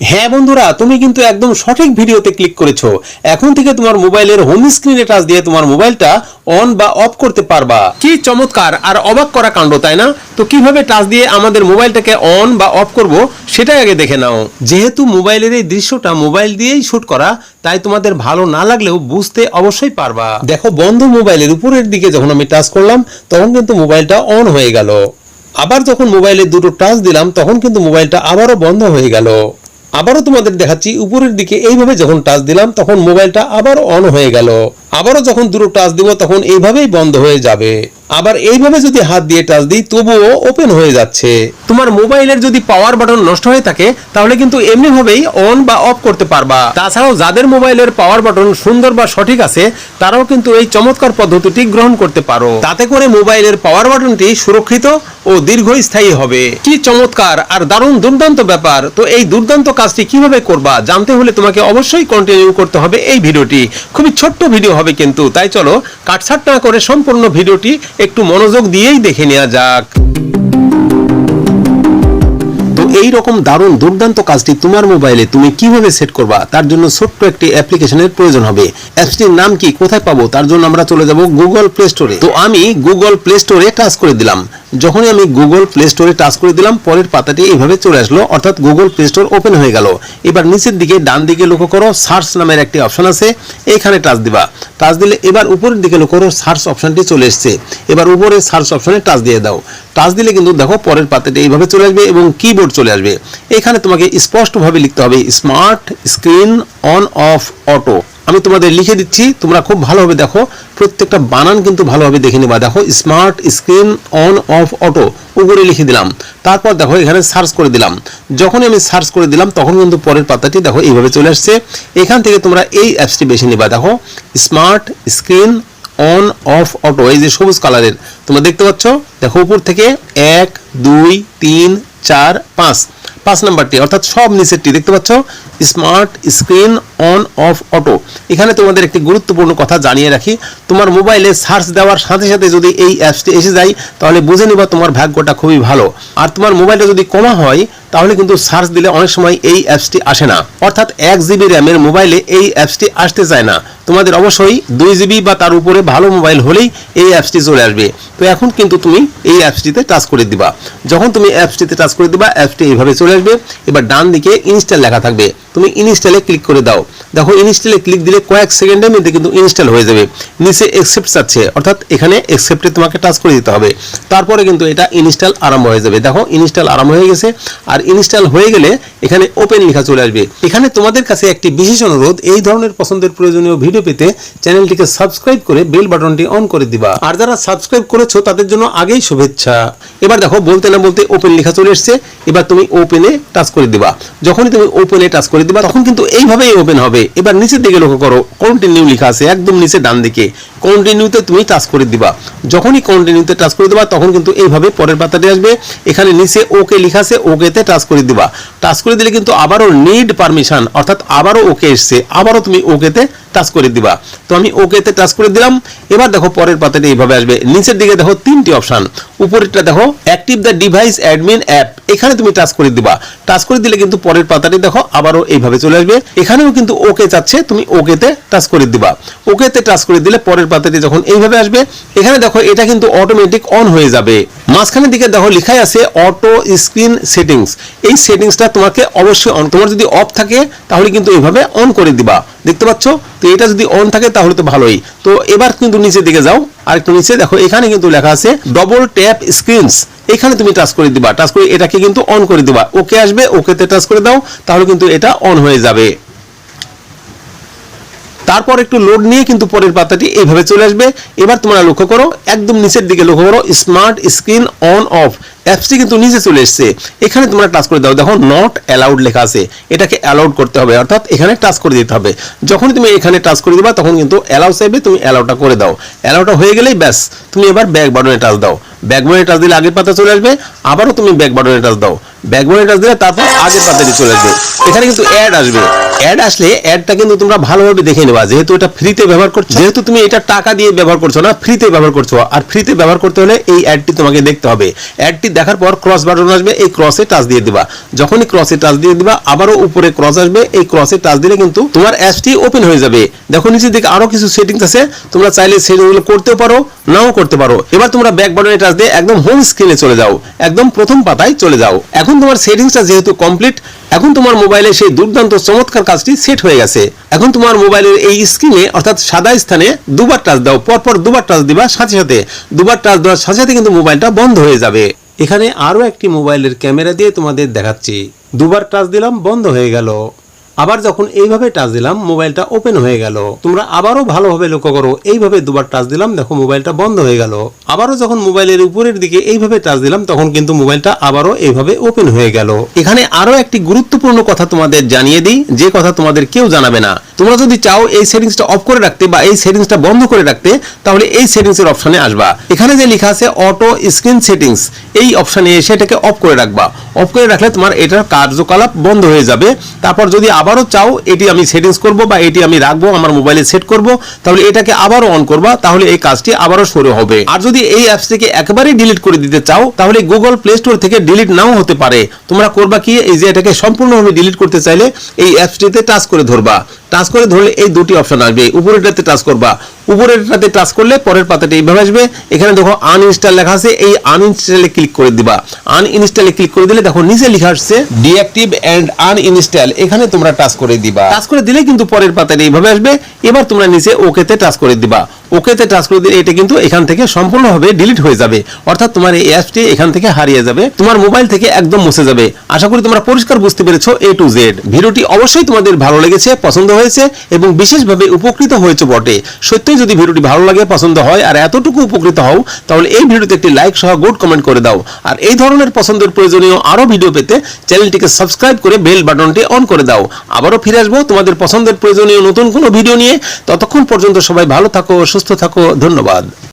হ্যাঁ বন্ধুরা, তুমি কিন্তু একদম সঠিক ভিডিওতে ক্লিক করেছ। এখন থেকে তোমার মোবাইলের হোম স্ক্রিনে টাচ দিয়ে তোমার মোবাইলটা অন বা অফ করতে পারবা। কি চমৎকার আর অবাক করা কাণ্ড, তাই না? তো কীভাবে টাচ দিয়ে আমাদের মোবাইলটাকে অন বা অফ করব, সেটাই আগে দেখে নাও। যেহেতু মোবাইলের এই দৃশ্যটা মোবাইল দিয়েই শুট করা, তাই তোমাদের ভালো না লাগলেও বুঝতে অবশ্যই পারবা। দেখো, বন্ধ মোবাইলের উপরের দিকে যখন আমি টাচ করলাম, তখন কিন্তু মোবাইলটা অন হয়ে গেল। আবার যখন মোবাইলে দুটো টাচ দিলাম, তখন কিন্তু মোবাইলটা আবারও বন্ধ হয়ে গেল। আবারও তোমাদের দেখাচ্ছি, উপরের দিকে এইভাবে যখন টাচ দিলাম, তখন মোবাইলটা আবার অন হয়ে গেল। আবারও যখন দুটো টাচ দিব, তখন এইভাবেই বন্ধ হয়ে যাবে। আবার এইভাবে যদি হাত দিয়ে টাচ দিই, তবুও ওপেন হয়ে যাচ্ছে। তোমার মোবাইলের যদি পাওয়ার বাটন নষ্ট হয়ে থাকে, তাহলে কিন্তু এমনি ভাবেই অন বা অফ করতে পারবা। তাছাড়াও যাদের মোবাইলের পাওয়ার বাটন সুন্দর বা সঠিক আছে, তারাও কিন্তু এই চমৎকার পদ্ধতিটি গ্রহণ করতে পারো। তাতে করে মোবাইলের পাওয়ার বাটনটি সুরক্ষিত ও দীর্ঘস্থায়ী হবে। কি চমৎকার আর দারুণ দুর্দান্ত ব্যাপার। তো এই দুর্দান্ত কাজটি কীভাবে করবা, জানতে হলে তোমাকে অবশ্যই কন্টিনিউ করতে হবে এই ভিডিওটি। খুবই ছোট্ট ভিডিও হবে কিন্তু, তাই চলো কাটছাট না করে সম্পূর্ণ ভিডিওটি একটু মনোযোগ দিয়েই দেখে নেওয়া যাক। এই রকম দারুণ দুর্দান্ত কাজটি তোমার মোবাইলে তুমি কীভাবে সেট করবা, তার জন্য ছোট্ট একটি অ্যাপ্লিকেশনের প্রয়োজন হবে। অ্যাপসটির নাম কি, কোথায় পাবো, তার জন্য আমরা চলে যাব গুগল প্লে স্টোরে তো আমি গুগল প্লে স্টোরে টাচ করে দিলাম। যখনই আমি গুগল প্লে স্টোরে টাচ করে দিলাম, পরের পাতাটি এইভাবে চলে আসলো, অর্থাৎ গুগল প্লে স্টোর ওপেন হয়ে গেল। এবার নিচের দিকে ডান দিকে লক্ষ্য করো সার্চ নামের একটি অপশন আছে, এইখানে টাচ দিবা। টাচ দিলে এবার উপরের দিকে লক্ষ্য করো সার্চ অপশনটি চলে এসেছে। এবার উপরে সার্চ অপশনে টাচ দিয়ে দাও। টাচ দিলে কিন্তু দেখো, পরের পাতাটি এইভাবে চলে আসবে এবং কিবোর্ড চলে আসবে। এখানে তোমাকে স্পষ্টভাবে লিখতে হবে smart screen on off auto আমি তোমাদের লিখে দিচ্ছি, তোমরা খুব ভালোভাবে দেখো, প্রত্যেকটা বানান কিন্তু ভালোভাবে দেখে নিবা। দেখো smart screen on off auto উপরে লিখে দিলাম। তারপর দেখো, এখানে সার্চ করে দিলাম। যখনই আমি সার্চ করে দিলাম, তখন কিন্তু পরের পাতাটি দেখো, এইভাবে চলে আসছে। এখান থেকে তোমরা এই অ্যাপসটি বেছে নিবা। দেখো smart screen on off auto এই যে সবুজ কালারের, তোমরা দেখতে পাচ্ছ? দেখো, উপর থেকে এক, দুই, তিন চার, পাঁচ। পাঁচ নাম্বারটি, অর্থাৎ সব নিচেরটি, দেখতে পাচ্ছ? Smart screen on, off, auto. এখানে তোমাদের একটি গুরুত্বপূর্ণ কথা জানিয়ে রাখি। তোমার মোবাইলে সার্চ দেওয়ার সাথে সাথে যদি এই অ্যাপসটি এসে যায়, তাহলে বুঝে নিবা তোমার ভাগ্যটা খুবই ভালো। আর তোমার মোবাইলটা যদি কমা হয়, তাহলে কিন্তু সার্চ দিলে অনেক সময় এই অ্যাপসটি আসে না। অর্থাৎ এক জিবি র্যামের মোবাইলে এই অ্যাপসটি আসতে চায় না। তোমাদের অবশ্যই দুই জিবি বা তার উপরে ভালো মোবাইল হলেই এই অ্যাপসটি চলে আসবে। তো এখন কিন্তু তুমি এই অ্যাপসটিতে টাচ করে দিবা। যখন তুমি অ্যাপসটিতে টাচ করে দিবা, অ্যাপসটি এইভাবে চলে আসবে। এবার ডান দিকে ইনস্টল লেখা থাকবে। তুমি ইনস্টলে ক্লিক করে দাও। দেখো ইনস্টলে ক্লিক দিলে কয়েক সেকেন্ডের মধ্যে কিন্তু ইনস্টল হয়ে যাবে। নিচে একসেপ্ট চাচ্ছে, অর্থাৎ এখানে একসেপ্টে তোমাকে টাচ করে দিতে হবে। তারপরে কিন্তু এটা ইনস্টল আরম্ভ হয়ে যাবে। দেখো ইনস্টল আরম্ভ হয়ে গেছে, আর ইনস্টল হয়ে গেলে এখানে ওপেন লেখা চলে আসবে। এখানে তোমাদের কাছে একটি বিশেষ অনুরোধ, এই ধরনের পছন্দের প্রয়োজনীয় ভিডিও পেতে চ্যানেলটিকে সাবস্ক্রাইব করে বেল বাটনটি অন করে দিবা। আর যারা সাবস্ক্রাইব করেছ, তাদের জন্য আগেই শুভেচ্ছা। এবার দেখো বলতে না বলতে ওপেন লেখা চলে এসছে। এবার তুমি ওপেনে টাচ করে দিবা। যখনই তুমি ওপেনে টাচ করে দিবা, তখন কিন্তু এইভাবেই ওপেন হবে। এবার নিচের দিকে লক্ষ্য করো কন্টিনিউ লেখা আছে, একদম নিচে ডান দিকে। কন্টিনিউতে তুমি টাচ করে দিবা। যখনই কন্টিনিউতে টাচ করে দিবা, তখন কিন্তু এইভাবে পরের পাতাটি আসবে। এখানে নিচে ওকে লেখা আছে ওকেতে টাচ করে দিবা। টাচ করে দিলে কিন্তু আবারও নিড পারমিশন অর্থাৎ আবারও ওকে এসছে। আবারও তুমি ওকেতে টাচ করে দিবা। তো আমি ওকেতে টাচ করে দিলাম। এবার দেখো পরের পাতাটি এইভাবে আসবে। নিচের দিকে দেখো তিনটি অপশন উপরেরটা দেখো active the device admin app এখানে তুমি টাচ করে দিবা। টাচ করে দিলে কিন্তু পরের পাতাটি দেখো, আবারও এইভাবে চলে আসবে। এখানেও কিন্তু ওকে চাচ্ছে, তুমি ওকেতে টাচ করে দিবা। ওকেতে টাচ করে দিলে পরের পাতাটি যখন এইভাবে আসবে, এখানে দেখো এটা কিন্তু অটোমেটিক অন হয়ে যাবে। মাঝখানের দিকে দেখো লেখাই আছে অটো স্ক্রিন সেটিংস এই সেটিংসটা তোমাকে অবশ্যই অন তোমার যদি অফ থাকে, তাহলে কিন্তু এইভাবে অন করে দিবা। দেখতে পাচ্ছ? তো এটা যদি অন থাকে, তাহলে তো ভালোই। তো এবার কিন্তু নিচের দিকে যাও। আর একটু নিচে, দেখো, এখানে কিন্তু লেখা আছে ডবল ট্যাপ স্ক্রিনস এখানে তুমি টাচ করে দিবা টাচ করে, এটাকে কিন্তু অন করে দিবা। ওকে আসবে, ওকেতে টাচ করে দাও, তাহলে কিন্তু এটা অন হয়ে যাবে। তারপর একটু লোড নিয়ে কিন্তু পরের পাতাটি এইভাবে চলে আসবে। এবার তোমরা লক্ষ্য করো, একদম নিচের দিকে লক্ষ্য করো স্মার্ট স্ক্রিন অন অফ অ্যাপসটি কিন্তু নিচে চলে এসছে। এখানে তোমরা টাচ করে দাও, দেখো নট অ্যালাউড লেখা আছে। এটাকে অ্যালাউড করতে হবে, অর্থাৎ এখানে টাচ করে দিতে হবে। যখনই তুমি এখানে টাচ করে দিবা, তখন কিন্তু অ্যালাউ চাইবে, তুমি অ্যালাউটা করে দাও। অ্যালাউটা হয়ে গেলেই ব্যাস, তুমি এবার ব্যাক বাটনে টাচ দাও। ব্যাক বাটনে টাচ দিলে আগের পাতা চলে আসবে, আবারও তুমি ব্যাক বাটনে টাচ দাও। ব্যাক বাটনে টাচ দিলে তারপর আগের পাতাটি চলে আসবে। এখানে কিন্তু অ্যাড আসবে। অ্যাড আসলে অ্যাডটা কিন্তু তোমরা ভালোভাবে দেখে নেবা, যেহেতু এটা ফ্রিতে ব্যবহার করছ। যেহেতু তুমি এটা টাকা দিয়ে ব্যবহার করছ না ফ্রিতে ব্যবহার করছ। আর ফ্রিতে ব্যবহার করতে হলে এই অ্যাডটি তোমাকে দেখতে হবে। অ্যাডটি দেখার পর ক্রস বাটন আসবে, এই ক্রসে টাচ দিয়ে দিবা। যখনই ক্রসে টাচ দিয়ে দিবা, আবারও উপরে ক্রস আসবে, এই ক্রসে টাচ দিলে কিন্তু তোমার অ্যাপসটি ওপেন হয়ে যাবে। দেখো, নিচের দিকে আরও কিছু সেটিংস আছে। তোমরা চাইলে সেটিংগুলো করতেও পারো, নাও করতে পারো। এবার তোমরা ব্যাক বাটনে টাচ দিয়ে একদম হোম স্ক্রিনে চলে যাও। একদম প্রথম পাতায় চলে যাও। এখন তোমার সেটিংসটা যেহেতু কমপ্লিট এখন তোমার মোবাইলে সেই দুর্দান্ত চমৎকার কাজটি সেট হয়ে গেছে। এখন তোমার মোবাইলের এই স্ক্রিনে অর্থাৎ সাদা স্থানে দুবার টাচ দাও, পরপর দুবার টাচ দিবা সাথে সাথে। দুবার টাচ দেওয়ার সাথে সাথে কিন্তু মোবাইলটা বন্ধ হয়ে যাবে। এখানে আরও একটি মোবাইলের ক্যামেরা দিয়ে তোমাদের দেখাচ্ছি। দুবার টাচ দিলাম, বন্ধ হয়ে গেল। আবার যখন এইভাবে টাচ দিলাম, মোবাইলটা ওপেন হয়ে গেল। তোমরা আবারও ভালোভাবে লক্ষ্য করো, এইভাবে দুবার টাচ দিলাম, দেখো মোবাইলটা বন্ধ হয়ে গেল। আবারও যখন মোবাইলের উপরের দিকে এইভাবে টাচ দিলাম, তখন কিন্তু মোবাইলটা আবারও এইভাবে ওপেন হয়ে গেল। এখানে আরও একটি গুরুত্বপূর্ণ কথা তোমাদের জানিয়ে দিই, যে কথা তোমাদের কেউ জানাবে না। তোমরা যদি চাও এই সেটিংসটা অফ করে রাখতে বা এই সেটিংসটা বন্ধ করে রাখতে, তাহলে এই সেটিংসের অপশনে আসবা। এখানে যে লেখা আছে অটো স্ক্রিন সেটিংস এই অপশনে এসে এটাকে অফ করে রাখবা। অফ করে রাখলে তোমার এটার কার্যকলাপ বন্ধ হয়ে যাবে। তারপর যদি আবারও চাও, এটি আমি সেটিংস করব বা এটি আমি রাখব, আমার মোবাইলে সেট করব, তাহলে এটাকে আবারও অন করবা, তাহলে এই কাজটি আবারও শুরু হবে। আর যদি এই অ্যাপস থেকে একেবারেই ডিলিট করে দিতে চাও, তাহলে গুগল প্লে স্টোর থেকে ডিলিট নাও হতে পারে। তোমরা করবা কি, এই যে এটাকে সম্পূর্ণভাবে ডিলিট করতে চাইলে এই অ্যাপসটিতে টাচ করে ধরবা। টাচ করে ধরলে এই দুটি অপশন আসবে, উপরেরটাতে টাচ করবা। উপরেরটাতে টাচ করলে পরের পাতাটা এইভাবে আসবে। এখানে দেখো আনইনস্টল লেখা আছে, এই আনইনস্টলে ক্লিক করে দিবা। আনইনস্টলে ক্লিক করে দিলে দেখো নিচে লেখা আসছে ডিঅ্যাক্টিভ এন্ড আনইনস্টল এখানে তোমরা টাচ করে দিবা। টাচ করে দিলে কিন্তু পরের পাতায় এইভাবে আসবে। এবার তোমরা নিচে ওকেতে টাচ করে দিবা। ওকেতে টাচ করে দিলে এটা কিন্তু এখান থেকে সম্পূর্ণভাবে ডিলিট হয়ে যাবে। অর্থাৎ তোমার এই অ্যাপটি এখান থেকে হারিয়ে যাবে, তোমার মোবাইল থেকে একদম মুছে যাবে। আশা করি তোমরা পরিষ্কার বুঝতে পেরেছ এ টু জেড ভিডিওটি অবশ্যই তোমাদের ভালো লেগেছে, পছন্দ হয়েছে এবং বিশেষভাবে উপকৃত হয়েছে বটে। সত্যিই যদি ভিডিওটি ভালো লাগে, পছন্দ হয় আর এতটুকু উপকৃত হও, তাহলে এই ভিডিওতে একটি লাইক সহ গুড কমেন্ট করে দাও। আর এই ধরনের পছন্দের প্রয়োজনীয় আরও ভিডিও পেতে চ্যানেলটিকে সাবস্ক্রাইব করে বেল বাটনটি অন করে দাও। আবারও ফিরে আসব তোমাদের পছন্দের প্রয়োজনীয় নতুন কোনো ভিডিও নিয়ে। ততক্ষণ পর্যন্ত সবাই ভালো থাকো সুস্থ থাকো ধন্যবাদ।